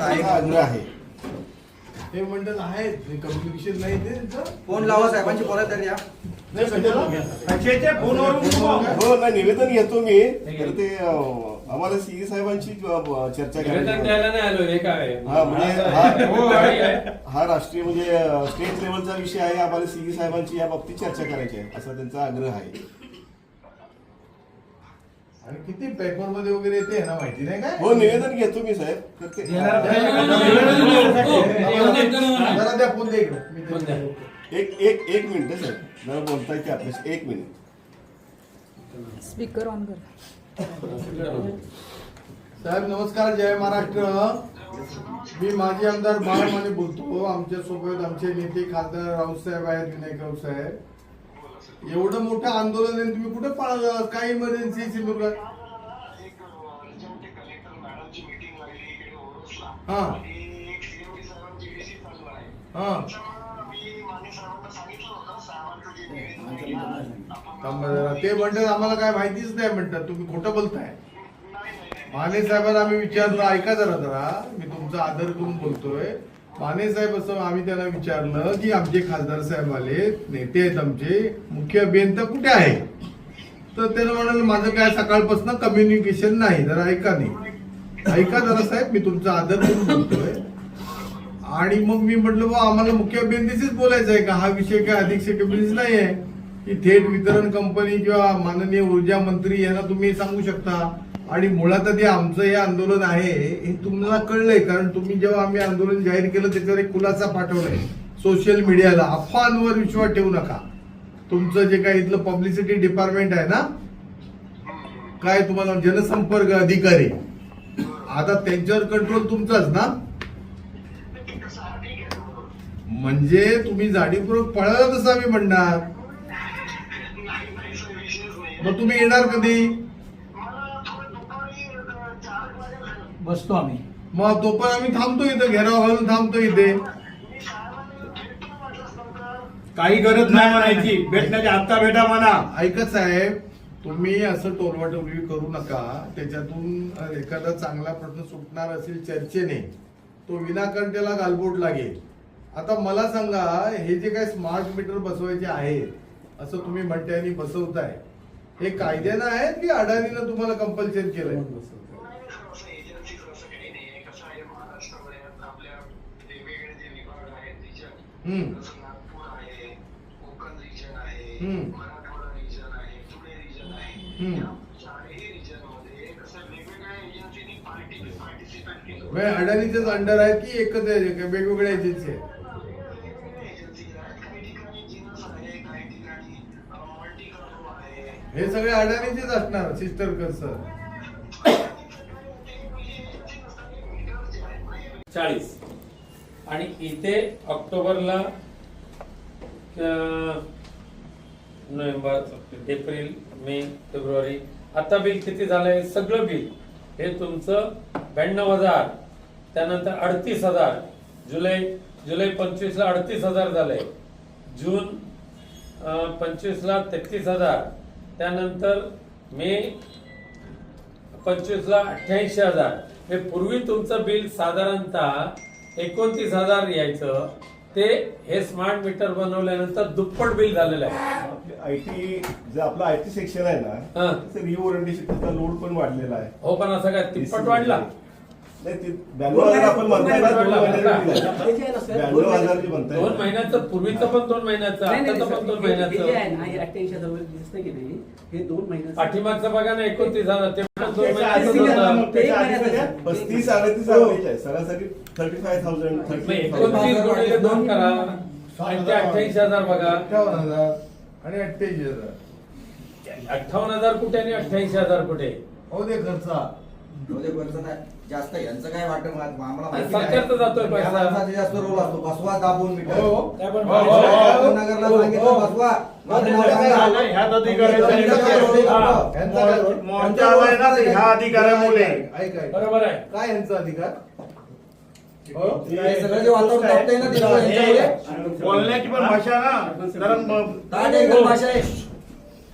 आग्रह आहे. हे मंडळ आहेत. कम्युनिकेशन नाही ते? फोन लावा साहेबांची बोला तरी या? हो नाही निवेदन घेतो मी. तर ते आम्हाला सीई साहेबांची चर्चा निवेदन करायची द्यायला नाही आलो हे काय हा म्हणजे हो, हा. हा राष्ट्रीय म्हणजे स्टेट लेवलचा विषय आहे. आम्हाला सीई साहेबांची या बाबतीत चर्चा करायची आहे. असा त्यांचा आग्रह आहे. आणि किती पेपरमध्ये वगैरे येते ना माहिती नाही काय? हो निवेदन घेतो मी साहेब. जरा द्या फोन द्या इकडे. एक एक एक मिनिट साहेब. जरा बोलताय ते आपल्याशी एक मिनिट. स्पीकर ऑन कर. साहेब नमस्कार जय महाराष्ट्र. मी माजी आमदार बाळमाने बोलतो. आमच्यासोबत आमचे नेते खासदार राऊतसाहेब आहेत विनायक राऊतसाहेब एवढं मोठं आंदोलन आहे तुम्ही कुठे पळालं काय इमर्जन्सी सिंधुदुर्गात हा. हा. जरा. ते म्हणतात आम्हाला काय माहितीच नाही म्हणतात. तुम्ही खोटं बोलताय. माने साहेबांना आम्ही विचारलं ऐका जरा जरा मी तुमचा आदर करून बोलतोय. माने साहेब असं आम्ही त्यांना विचारलं की आमचे खासदार साहेब आले नेते आहेत आमचे मुख्य अभियंता कुठे आहे? तर त्यानं म्हणाल माझं काय सकाळपासून कम्युनिकेशन नाही जरा ऐका नाही ऐका जरा साहेब मी तुमचा आदर करून बोलतोय. आणि मग मी म्हटलं बा आम्हाला मुख्य अभियंत्याशीच बोलायचं आहे का? हा विषय काय अधीक्षक कॅबिनेट नाही आहे की थेट वितरण कंपनी किंवा माननीय ऊर्जा मंत्री यांना तुम्ही सांगू शकता? आणि मुळात आधी आमचं हे आंदोलन आहे हे तुम्हाला कळलंय कारण तुम्ही जेव्हा आम्ही आंदोलन जाहीर केलं त्याच्यावर एक खुलासा पाठवलाय. सोशल मीडियाला अफवांवर विश्वास ठेवू नका. तुमचं जे काही इथलं पब्लिसिटी डिपार्टमेंट आहे ना काय तुम्हाला जनसंपर्क अधिकारी आता त्यांच्यावर कंट्रोल तुमचाच ना? म्हणजे तुम्ही जाणीवपूर्वक पळाला तसं आम्ही म्हणणार. मग तुम्ही येणार कधी? बसतो आम्ही. मग तो पण आम्ही थांबतो इथं घेराव घालून थांबतो इथे. काही गरज नाही म्हणायची. भेटण्याची आत्ता भेटा म्हणा. ऐकत साहेब तुम्ही असं टोलवाटोलवी करू नका. त्याच्यातून एखादा चांगला प्रश्न सुटणार असेल चर्चेने तो विनाकारण त्याला गालबोट लागेल. आता मला सांगा हे जे काही स्मार्ट मीटर बसवायचे आहेत असं तुम्ही म्हणताय आणि बसवताय हे कायद्यानं आहेत की अडाणीनं तुम्हाला कंपल्शन केलंय नाही, सर, असं एजन्सीचं असं काही नाहीये. कसं आहे, महाराष्ट्रामध्ये आपल्या वेगवेगळे जे विभाग आहेत, region, हम्म. जसं नागपूर आहे, कोकण आहे. मराठवाडा आहे, पुणे आहे. चारही मध्ये कसं वेगवेगळ्या एजन्सीनी केलं. अडाणीचेच अंडर आहेत की एकच आहे का वेगवेगळ्या एजन्सी आहे, आहे. हे सगळे अडाणीचेच असणार सिस्टर सर चाळीस आणि इथे ऑक्टोबरला नोव्हेंबर एप्रिल मे फेब्रुवारी आता बिल किती झालंय? सगळं बिल. हे तुमचं ब्याण्णव हजार त्यानंतर अडतीस हजार. जुलै जुलै पंचवीसला अडतीस हजार झालंय. जून पंचवीसला तेहतीस हजार. त्यानंतर मे पंचवीसला अठ्ठ्याऐंशी हजार. हे पूर्वी तुमचं बिल साधारणतः एकोणतीस हजार यायचं. ते हे स्मार्ट मीटर बनवल्यानंतर दुप्पट बिल झालेलं आहे. आय टी जे आपलं आय टी सेक्शन आहे हा. ना त्याचा लोड पण वाढलेला आहे. हो पण असं काय तिप्पट वाढला? नाही ते ब्याण्णव हजार आपण म्हणताय ना दोन महिन्याचं बिल आहे. ब्याण्णव हजार जे म्हणताय दोन ना. महिन्याचं पूर्वीचं पण दोन महिन्याचं आताचं पण दोन महिन्याचं. हे दोन महिन्याचं पाठीमागचं बघा ना एकोणतीस हजार ते पण दोन त्याच्या महिन्याचं आधी होतं. मग त्याच्या आधी सगळ्या पस्तीस अडतीस अडतीस आहे. सरासरी थर्टी फाय थाउजंड मग थर्टी एकोणतीस गुणिले दोन करा. आणि ते अठ्ठ्याऐंशी हजार बघा. अठ्ठावन्न हजार आणि अठ्ठ्याऐंशी हजार. अठ्ठावन्न हजार कुठे आणि अठ्ठ्याऐंशी हजार कुठे? हो दे खर्चा. जास्त यांचं काय वाटत आम्हाला माहिती नाही. सरकारचा जातोय पैसा. या माणसाचा जास्त रोल असतो बसवा दाबून मीटर हो. पण हो, हो, हो. नगरला हो, सांगितलं हो. बसवा माझं नाव त्यांचं काय सांगा. झालंय? ह्यात अधिकाऱ्याचं काय हा. काय? मोर्चा ह्या अधिकाऱ्यामुळे. बरोबर आहे काय यांचा अधिकार हो हे सगळं जे वातावरण तापतंय ना तिथं यांच्यामुळे. बोलण्याची पण भाषा ना ताट एकदम भाषा आहे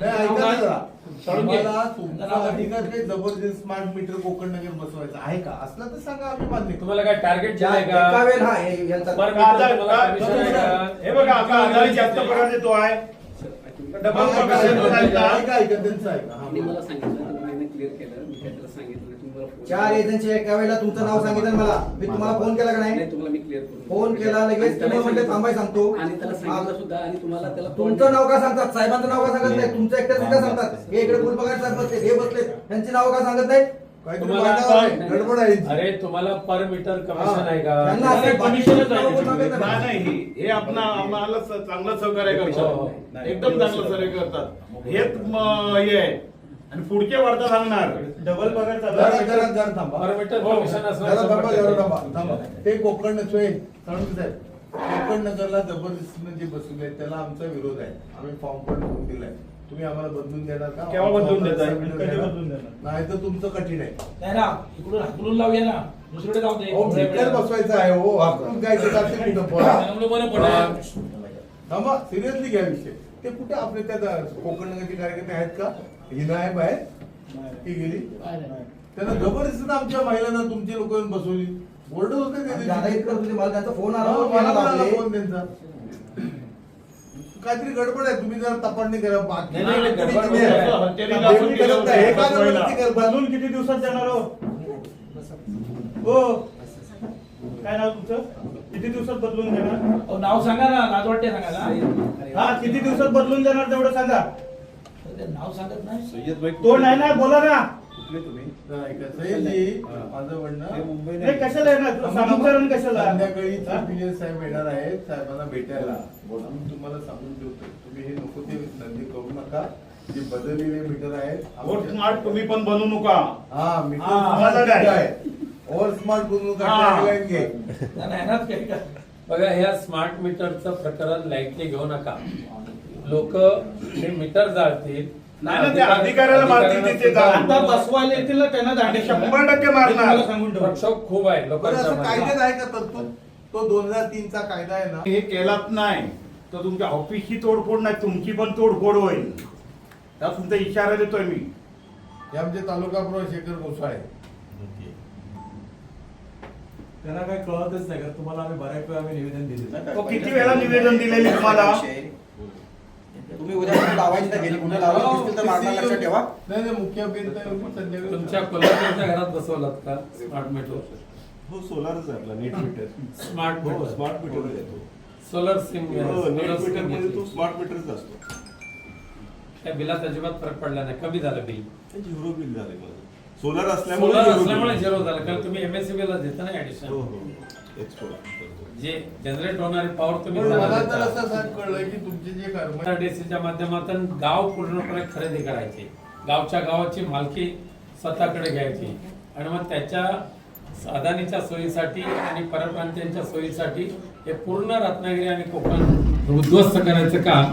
नाही, ऐका ना जरा. तुम्हाला तुमचा अधिकार काही जबरदस्त स्मार्ट मीटर कोकण नगर बसवायचं आहे का असलं तर सांगा आम्ही मान्य करू. तुम्हाला काय टार्गेट ज्या दिलंय एका का वेळ हा हे- यांचा आता- आहे का? हे बघा आता आधारित जास्त पगार देतो आहे डबल पगार देतो ऐका, का? ऐका, ऐका, त्यांचं ऐका. हा, मला सांगितलं क्लिअर केलं मी काय त्याला सांगितलं तुम्ही मला phone चार. एजन्सी एका वेळेला तुमचं नाव सांगितलं मला. मी तुम्हाला फोन केला का नाही? नाही तुम्हाला मी क्लिअर फोन केला लगेच तुम्ही म्हणले थांबाय सांगतो. आणि त्याला सांगितलं सुद्धा आणि तुम्हाला त्याला तुमचं नाव का सांगतात? साहेबांचं नाव का सांगत नाही? तुमचं एकट्याचं का सांगतात. हे इकडे फुलपगार साहेब बसले हे बसले त्यांची नाव का सांगत नाही काहीतरी तुम्हाला आहे, गडबड आहे. अरे तुम्हाला पर मीटर कमिशन हा. आहे का? त्यांना असं कमिशनच आहे नाव त्याच्यामध्ये. सांगत नाही, हे- हे आपण आम्हाला स- चांगलं सहकार्य हो, हो. करतात. एकदम चांगलं सहकार्य करतात. हेच म- हे आहे. आणि पुढच्या वार्ता सांगणार. डबल पगार जरा जरा जरा थांबा. पर मीटर हो. जरा थांबा शंभर जरा टक्के. थांबा थांबा. ते कोकण साळुंके साहेब. कोकण नगरला जबरदस्तीनं जे बसवले त्याला आमचा विरोध आहे. आम्ही फॉर्म पण भरून दिलाय. तुम्ही आम्हाला बदलून देणार का? केव्हा बदलून देताय? कधी? बदलून देणार? नाही तर तुमचं कठीण आहे. नाही ना इकडून हाकलून लावूया ना. दुसरीकडे जाऊ दे. हो बसवायचं आहे. हो आपण काय ते जाते कुठं पळा चांगलं बरं पडेल. थांबा सिरियसली घ्या विषय. ते कुठे आपले त्या कोकण नगरचे कार्यकर्ते आहेत का? ही नाही बाहेर ती गेली. त्यांना जबरदस्तीनं आमच्या महिलांना. तुमचे लोक येऊन बसवली. बोर्ड होते दिवशी. मला त्यांचा फोन आला हो, मला मला पण आला. फोन त्यांचा. काहीतरी गडबड आहे. तुम्ही जरा तपासणी करा. बाकी नाही, नाही, कोणी गडबड किती आहे? करत नाही. हे का? बदलून दिवसात देणार हो हो. काय नाव तुमचं? किती दिवसात बदलून देणार अहो, नाव सांगा ना लाज वाटते सांगायला. हा किती दिवसात बदलून देणार तेवढं सांगा. ते नाव सांगत नाही. तो नाही ना बोला ना. जरा ऐका. सय्यदजी, माझं म्हणणं नाही कशाला येणार? कशाला? संध्याकाळी हा? साहेब येणार आहेत साहेबांना भेटायला. आम्ही तुम्हाला सांगून ठेवतो. तुम्ही हे नको ते धंदे करू नका. जे बदललेले मीटर आहेत वोट आमच्या- स्मार्ट तुम्ही पण बनू नका. हा मीटर हा, स्मार्ट आम्हाला काय? आहे. ओव्हर स्मार्ट बनवू नका हा. tagline घे त्यांना येणार काही का बघा ह्या स्मार्ट मीटरचं प्रकरण लाईटली घेऊ नका. लोक हे मीटर जाळतील. नाही ना, ते अधिकाऱ्याला मारतील तिथे जाऊन. आता बसवायला येतील ना त्यांना आणि दांडे शंभर टक्के मारणार. सांगून ठेव. प्रक्षोभ खूप आहे. कायद्यात का तरतूद तो दोन हजार तीन चा कायदा आहे ना? हे केलात नाही तर तुमच्या ऑफिसची तोडफोड नाही तुमची पण तोडफोड होईल. त्या तुमचा इशारा देतोय मी. हे आमचे तालुका प्रमुख शेखर गोसाळे. त्यांना काही कळतच नाही कारण तुम्हाला आम्ही बऱ्याच वेळा आम्ही निवेदन दिले तो किती वेळा निवेदन दिलेले तुम्हाला? तुम्ही उद्या कुठे लावायची तर गेली कुठे लावायची दिसतील तर मागणार लक्षात ठेवा. नाही नाही मुख्य अभियंता येऊन संध्याकाळी तुमच्या कोल्हापूरच्या घरात बसवलात का? स्मार्ट मीटर हो सोलारच आहे आपला नेट मीटर स्मार्ट हो मीटर स्मार्ट मीटर येतो. सोलर सिम हो नेट मीटरमध्ये तो स्मार्ट मीटरच असतो. त्या बिलात अजिबात फरक पडला नाही. कमी झालं बिल. झिरो बिल झाले माझं. सोलर असल्यामुळे सोलर bill. असल्यामुळे झिरो झालं. कारण तुम्ही एमएससीबी ला देता ना हो ऍडिशन हो एक्सपोर्ट जे जनरेट होणारी पॉवर तुम्ही पण त्याला मला तर देता. असं साहेब कळलं की तुमचे जे कर्मचारी माध्यमातून गाव पूर्णपणे खरेदी करायची. गावच्या गावाची मालकी स्वतःकडे घ्यायची. आणि मग त्याच्या अदानीच्या सोयीसाठी आणि परप्रांतीयांच्या सोयीसाठी हे पूर्ण रत्नागिरी आणि कोकण उद्ध्वस्त करायचं काम.